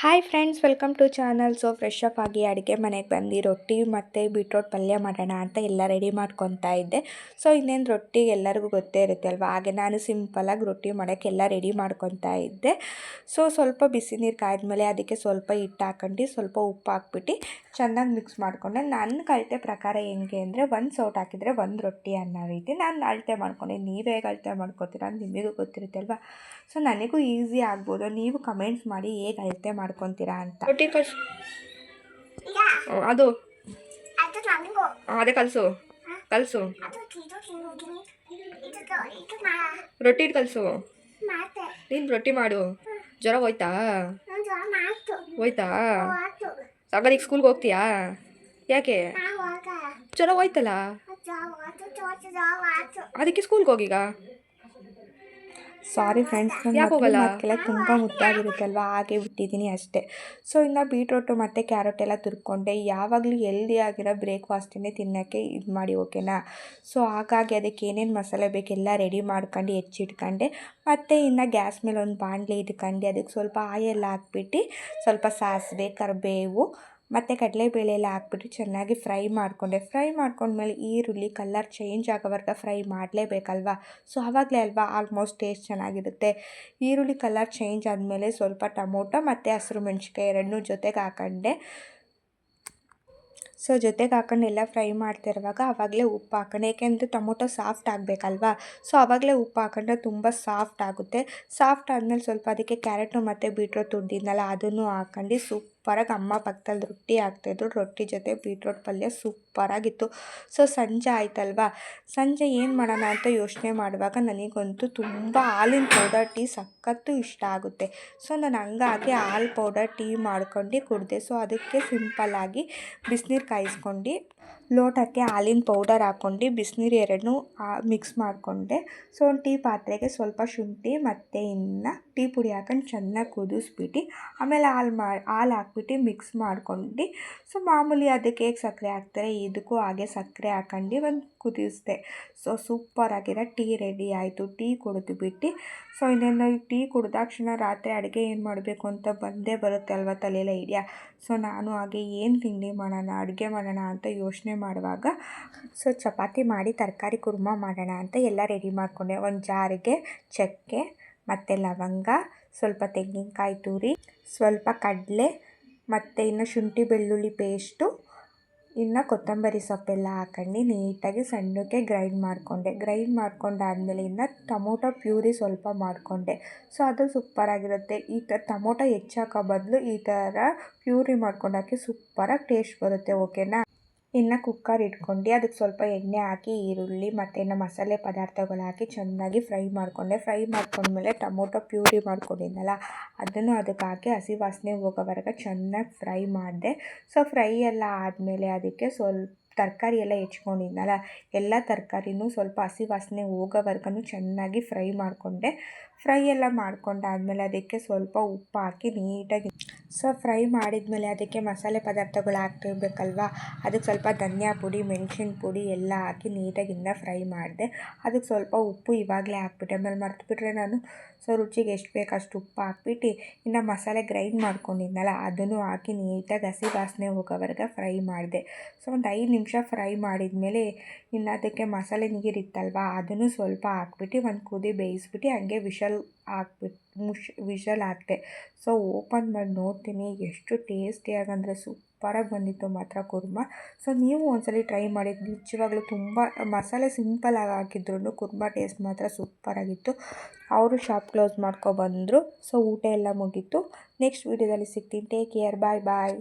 Hi friends welcome to channel so fresh up ಆಗಿ ಅಡುಗೆ ಮನೆಗೆ ಬಂದು ರೊಟ್ಟಿ ಮತ್ತು ಬೀಟ್ರೋಟ್ ಪಲ್ಯ ಮಾಡೋಣ ಅಂತ ಎಲ್ಲ ರೆಡಿ ಮಾಡ್ಕೊತಾ ಇದ್ದೆ. ಸೊ ಇನ್ನೇನು ರೊಟ್ಟಿ ಎಲ್ಲರಿಗೂ ಗೊತ್ತೇ ಇರುತ್ತೆ ಅಲ್ವಾ? ಹಾಗೆ ನಾನು ಸಿಂಪಲಾಗಿ ರೊಟ್ಟಿ ಮಾಡೋಕ್ಕೆಲ್ಲ ರೆಡಿ ಮಾಡ್ಕೊತಾ ಇದ್ದೆ. ಸೊ ಸ್ವಲ್ಪ ಬಿಸಿ ನೀರು ಕಾಯ್ದ್ಮೇಲೆ ಅದಕ್ಕೆ ಸ್ವಲ್ಪ ಹಿಟ್ಟು ಹಾಕೊಂಡು ಸ್ವಲ್ಪ ಉಪ್ಪು ಹಾಕ್ಬಿಟ್ಟು ಚೆನ್ನಾಗಿ ಮಿಕ್ಸ್ ಮಾಡಿಕೊಂಡೆ ನನ್ನ ಕಳತೆ ಪ್ರಕಾರ ಹೆಂಗೆ ಅಂದರೆ ಒಂದು ಸೌಟ್ ಹಾಕಿದರೆ ಒಂದು ರೊಟ್ಟಿ ಅನ್ನೋ ರೀತಿ ನಾನು ಅಳತೆ ಮಾಡ್ಕೊಂಡೆ. ನೀವೇ ಹೇಗೆ ಅಳತೆ ಮಾಡ್ಕೊತೀರ ನಿಮಗೂ ಗೊತ್ತಿರುತ್ತೆ ಅಲ್ವಾ? ಸೊ ನನಗೂ ಈಸಿ ಆಗ್ಬೋದು. ನೀವು ಕಮೆಂಟ್ಸ್ ಮಾಡಿ ಹೇಗೆ ಅಳತೆ ಮಾಡ್ಕೊತೀರಾ ಅಂತ. ರೊಟ್ಟಿ ಕಳ್ಸು. ಅದು. ಅದು ಕಲಸು ಕಲಸು ರೊಟ್ಟಿ ಕಲಸು ನೀನ್ ನೀನು ರೊಟ್ಟಿ ಮಾಡು. ಜ್ವರ ಹೋಯ್ತಾ? ಹೋಯ್ತಾ? ಸಾಗರ್ ಈಗ ಸ್ಕೂಲ್ಗೆ ಹೋಗ್ತೀಯಾ? ಯಾಕೆ? ಜ್ವರ ಹೋಯ್ತಲ್ಲ? ಅದಕ್ಕೆ ಸ್ಕೂಲ್ಗೆ ಹೋಗೀಗ ಸಾರಿ ಫ್ರೆಂಡ್ಸ್ ನನ್ನ ಹೋಗಲ್ಲ? ಮಕ್ಕಳೆಲ್ಲ ತುಂಬ ಮುದ್ದಾಗಿರುತ್ತಲ್ವ? ಹಾಗೆ ಬಿಟ್ಟಿದ್ದೀನಿ ಅಷ್ಟೇ. ಸೊ ಇನ್ನು ಬೀಟ್ರೋಟು ಮತ್ತು ಕ್ಯಾರೆಟ್ ಎಲ್ಲ ತುರ್ಕೊಂಡೆ. ಯಾವಾಗಲೂ ಹೆಲ್ದಿ ಆಗಿರೋ ಬ್ರೇಕ್ಫಾಸ್ಟನ್ನೇ ತಿನ್ನೋಕ್ಕೆ ಇದು ಮಾಡಿ ಓಕೆನಾ ಸೊ ಹಾಗಾಗಿ ಅದಕ್ಕೆ ಏನೇನು ಮಸಾಲೆ ಬೇಕೆಲ್ಲ ರೆಡಿ ಮಾಡ್ಕೊಂಡು ಹೆಚ್ಚಿಟ್ಕೊಂಡೆ. ಮತ್ತು ಇನ್ನು ಗ್ಯಾಸ್ ಮೇಲೆ ಒಂದು ಬಾಣಲೆ ಇಟ್ಕೊಂಡು. ಅದಕ್ಕೆ ಸ್ವಲ್ಪ ಆಯಲ್ ಹಾಕ್ಬಿಟ್ಟು ಸ್ವಲ್ಪ ಸಾಸಿವೆ ಕರಿಬೇವು ಮತ್ತು ಕಡಲೆಬೇಳೆ ಎಲ್ಲ ಹಾಕ್ಬಿಟ್ಟು ಚೆನ್ನಾಗಿ ಫ್ರೈ ಮಾಡಿಕೊಂಡೆ. ಫ್ರೈ ಮಾಡ್ಕೊಂಡ್ಮೇಲೆ ಈರುಳ್ಳಿ ಕಲ್ಲರ್ ಚೇಂಜ್ ಆಗೋವರೆಗೆ ಫ್ರೈ ಮಾಡಲೇಬೇಕಲ್ವಾ? ಸೊ ಆವಾಗಲೇ ಅಲ್ವಾ? ಆಲ್ಮೋಸ್ಟ್ ಟೇಸ್ಟ್ ಚೆನ್ನಾಗಿರುತ್ತೆ. ಈರುಳ್ಳಿ ಕಲ್ಲರ್ ಚೇಂಜ್ ಆದಮೇಲೆ ಸ್ವಲ್ಪ ಟೊಮೊಟೊ ಮತ್ತು ಹಸಿರು ಮೆಣ್ಸಿನ್ಕಾಯಿ ಎರಡನ್ನೂ ಜೊತೆಗೆ ಹಾಕೊಂಡೆ. ಸೊ ಜೊತೆಗೆ ಹಾಕೊಂಡು ಎಲ್ಲ ಫ್ರೈ ಮಾಡ್ತಿರುವಾಗ ಆವಾಗಲೇ ಉಪ್ಪು ಹಾಕೊಂಡು. ಏಕೆಂದರೆ ಟೊಮೊಟೊ ಸಾಫ್ಟ್ ಆಗಬೇಕಲ್ವಾ? ಸೊ ಆವಾಗಲೇ ಉಪ್ಪು ಹಾಕೊಂಡ್ರೆ ತುಂಬ ಸಾಫ್ಟ್ ಆಗುತ್ತೆ. ಸಾಫ್ಟ್ ಆದಮೇಲೆ ಸ್ವಲ್ಪ ಅದಕ್ಕೆ ಕ್ಯಾರೆಟು ಮತ್ತು ಬೀಟ್ರೋಟ್ ತುಂಡಿದ್ನಲ್ಲ ಅದನ್ನು ಹಾಕೊಂಡು ಸೂಪರಾಗಿ ಅಮ್ಮ ಪಕ್ಕದಲ್ಲಿ ರೊಟ್ಟಿ ಹಾಕ್ತಾಯಿದ್ರು ರೊಟ್ಟಿ ಜೊತೆ ಬೀಟ್ರೋಟ್ ಪಲ್ಯ ಸೂಪರಾಗಿತ್ತು. ಸೊ, ಸಂಜೆ ಆಯ್ತಲ್ವಾ? ಸಂಜೆ ಏನು ಮಾಡೋಣ ಅಂತ ಯೋಚನೆ ಮಾಡುವಾಗ ನನಗಂತೂ ತುಂಬ ಹಾಲಿನ ಪೌಡರ್ ಟೀ ಸಖತ್ತು ಇಷ್ಟ ಆಗುತ್ತೆ. ಸೊ, ನಾನು ಹಂಗಾಗಿ ಹಾಲು ಪೌಡರ್ ಟೀ ಮಾಡ್ಕೊಂಡು ಕುಡಿದೆ. ಸೊ, ಅದಕ್ಕೆ ಸಿಂಪಲ್ಲಾಗಿ ಬಿಸಿನೀರು ಕಾಯಿಸ್ಕೊಂಡು ಲೋಟಕ್ಕೆ ಹಾಲಿನ ಪೌಡರ್ ಹಾಕ್ಕೊಂಡು ಬಿಸಿನೀರು ಎರಡನ್ನೂ ಮಿಕ್ಸ್ ಮಾಡಿಕೊಂಡೆ. ಸೊ ಒಂದು ಟೀ ಪಾತ್ರೆಗೆ ಸ್ವಲ್ಪ ಶುಂಠಿ, ಮತ್ತು ಇನ್ನು ಟೀ ಪುಡಿ ಹಾಕೊಂಡು ಚೆನ್ನಾಗಿ ಕುದಿಸ್ಬಿಟ್ಟು, ಆಮೇಲೆ ಹಾಲು ಮಾ, ಹಾಲು ಹಾಕ್ಬಿಟ್ಟು ಮಿಕ್ಸ್ ಮಾಡ್ಕೊಂಡು ಸೊ ಮಾಮೂಲಿ ಅದಕ್ಕೆ ಹೇಗೆ ಸಕ್ಕರೆ ಹಾಕ್ತಾರೆ, ಇದಕ್ಕೂ ಹಾಗೆ ಸಕ್ಕರೆ ಹಾಕೊಂಡು ಒಂದು ಕುದಿಸಿದೆ. ಸೊ ಸೂಪರಾಗಿರೋ ಟೀ ರೆಡಿ ಆಯಿತು. ಟೀ ಕುಡಿದ್ಬಿಟ್ಟು ಸೊ ಇನ್ನೇನು ಟೀ ಕುಡ್ದಾಕ್ಷಣ ರಾತ್ರಿ ಅಡುಗೆ ಏನು ಮಾಡಬೇಕು ಅಂತ ಬಂದೇ ಬರುತ್ತೆ ಅಲ್ವಾ ತಲೆಯೆಲ್ಲ ಐಡಿಯಾ ಸೊ ನಾನು ಹಾಗೆ ಏನು ತಿಂಡಿ ಮಾಡೋಣ, ಅಡುಗೆ ಮಾಡೋಣ ಅಂತ ಯೋಚನೆ ಮಾಡುವಾಗ, ಸೊ ಚಪಾತಿ ಮಾಡಿ ತರಕಾರಿ ಕುರ್ಮ ಮಾಡೋಣ ಅಂತ ಎಲ್ಲ ರೆಡಿ ಮಾಡಿಕೊಂಡೆ. ಒಂದು ಜಾರಿಗೆ ಚಕ್ಕೆ, ಮತ್ತು ಲವಂಗ, ಸ್ವಲ್ಪ ತೆಂಗಿನಕಾಯಿ ತುರಿ, ಸ್ವಲ್ಪ ಕಡಲೆ, ಮತ್ತು ಇನ್ನು ಶುಂಠಿ ಬೆಳ್ಳುಳ್ಳಿ ಪೇಸ್ಟು ಇನ್ನು ಕೊತ್ತಂಬರಿ ಸೊಪ್ಪೆಲ್ಲ ಹಾಕೊಂಡು ನೀಟಾಗಿ ಸಣ್ಣಕ್ಕೆ ಗ್ರೈಂಡ್ ಮಾಡಿಕೊಂಡೆ. ಗ್ರೈಂಡ್ ಮಾಡ್ಕೊಂಡಾದ್ಮೇಲೆ ಇನ್ನು ಟೊಮೊಟೊ ಪ್ಯೂರಿ ಸ್ವಲ್ಪ ಮಾಡಿಕೊಂಡೆ. ಸೊ ಅದು ಸೂಪರಾಗಿರುತ್ತೆ. ಈ ಥರ ಟೊಮೊಟೊ ಹೆಚ್ಚಾಕೋ ಬದಲು ಈ ಥರ ಪ್ಯೂರಿ ಮಾಡ್ಕೊಂಡು ಹಾಕಿ ಸೂಪರಾಗಿ ಟೇಸ್ಟ್ ಬರುತ್ತೆ ಓಕೆನಾ ಇನ್ನು ಕುಕ್ಕರ್ ಇಟ್ಕೊಂಡು ಅದಕ್ಕೆ ಸ್ವಲ್ಪ ಎಣ್ಣೆ ಹಾಕಿ, ಈರುಳ್ಳಿ ಮತ್ತು ಇನ್ನು ಮಸಾಲೆ ಪದಾರ್ಥಗಳು ಹಾಕಿ ಚೆನ್ನಾಗಿ ಫ್ರೈ ಮಾಡಿಕೊಂಡೆ. ಫ್ರೈ ಮಾಡ್ಕೊಂಡ್ಮೇಲೆ ಟೊಮೊಟೊ ಪ್ಯೂರಿ ಮಾಡ್ಕೊಂಡಿದ್ದೆನಲ್ಲ ಅದನ್ನು ಅದಕ್ಕೆ ಹಾಕಿ ಹಸಿ ವಾಸನೆ ಹೋಗೋವರೆಗೆ ಚೆನ್ನಾಗಿ ಫ್ರೈ ಮಾಡಿದೆ. ಸೊ ಫ್ರೈ ಎಲ್ಲ ಆದಮೇಲೆ ಅದಕ್ಕೆ ಸ್ವಲ್ಪ ತರಕಾರಿ ಎಲ್ಲ ಹೆಚ್ಕೊಂಡಿದ್ನಲ್ಲ, ಎಲ್ಲ ತರಕಾರಿನೂ ಸ್ವಲ್ಪ ಹಸಿ ವಾಸನೆ ಹೋಗೋವರೆಗೂ ಚೆನ್ನಾಗಿ ಫ್ರೈ ಮಾಡಿಕೊಂಡೆ. ಫ್ರೈ ಎಲ್ಲ ಮಾಡ್ಕೊಂಡಾದ್ಮೇಲೆ ಅದಕ್ಕೆ ಸ್ವಲ್ಪ ಉಪ್ಪು ಹಾಕಿ ನೀಟಾಗಿ ಸೊ ಫ್ರೈ ಮಾಡಿದ್ಮೇಲೆ ಅದಕ್ಕೆ ಮಸಾಲೆ ಪದಾರ್ಥಗಳು ಹಾಕ್ತಿರ್ಬೇಕಲ್ವ? ಅದಕ್ಕೆ ಸ್ವಲ್ಪ ಧನಿಯಾ ಪುಡಿ, ಮೆಣಸಿನ ಪುಡಿ ಎಲ್ಲ ಹಾಕಿ ನೀಟಾಗಿಂದ ಫ್ರೈ ಮಾಡಿದೆ. ಅದಕ್ಕೆ ಸ್ವಲ್ಪ ಉಪ್ಪು ಇವಾಗಲೇ ಹಾಕ್ಬಿಟ್ಟೆ. ಆಮೇಲೆ ಮರೆತುಬಿಟ್ರೆ ನಾನು ಸೊ ರುಚಿಗೆ ಎಷ್ಟು ಬೇಕು ಅಷ್ಟು ಉಪ್ಪು ಹಾಕ್ಬಿಟ್ಟು ಇನ್ನು ಮಸಾಲೆ ಗ್ರೈಂಡ್ ಮಾಡ್ಕೊಂಡಿದ್ನಲ್ಲ, ಅದನ್ನು ಹಾಕಿ ನೀಟಾಗಿ ಹಸಿ ವಾಸನೆ ಹೋಗೋವರೆಗೆ ಫ್ರೈ ಮಾಡಿದೆ. ಸೊ ಒಂದು ಐದು ನಿಮಿಷ ಫ್ರೈ ಮಾಡಿದ್ಮೇಲೆ ಇನ್ನು ಅದಕ್ಕೆ ಮಸಾಲೆ ನೀರಿತ್ತಲ್ವ ಅದನ್ನು ಸ್ವಲ್ಪ ಹಾಕ್ಬಿಟ್ಟು ಒಂದು ಕುದಿ ಬೇಯಿಸ್ಬಿಟ್ಟು ಹಂಗೆ ವಿಷಲ್ ಹಾಕ್ಬಿಟ್ಟು ಮುಶ್, ವಿಶಲ್ ಹಾಕಿದೆ ಸೊ ಓಪನ್ ಮಾಡಿ ನೋಡ್ತೀನಿ, ಎಷ್ಟು ಟೇಸ್ಟಿಯಾಗಿ ಅಂದರೆ ಸೂಪರಾಗಿ ಬಂದಿತ್ತು ಮಾತ್ರ ಕುರ್ಮ. ಸೊ ನೀವು ಒಂದ್ಸಲ ಟ್ರೈ ಮಾಡಿ, ನಿಜವಾಗ್ಲೂ ತುಂಬ, ಮಸಾಲೆ ಸಿಂಪಲಾಗಿ ಹಾಕಿದ್ರು ಕುರ್ಮ ಟೇಸ್ಟ್ ಮಾತ್ರ ಸೂಪರಾಗಿತ್ತು ಅವರು ಶಾಪ್ ಕ್ಲೋಸ್ ಮಾಡ್ಕೊಬಂದರು ಸೊ ಊಟ ಎಲ್ಲ ಮುಗೀತು. ನೆಕ್ಸ್ಟ್ ವೀಡಿಯೋದಲ್ಲಿ ಸಿಗ್ತೀನಿ. ಟೇಕ್ ಕೇರ್ ಬಾಯ್ ಬಾಯ್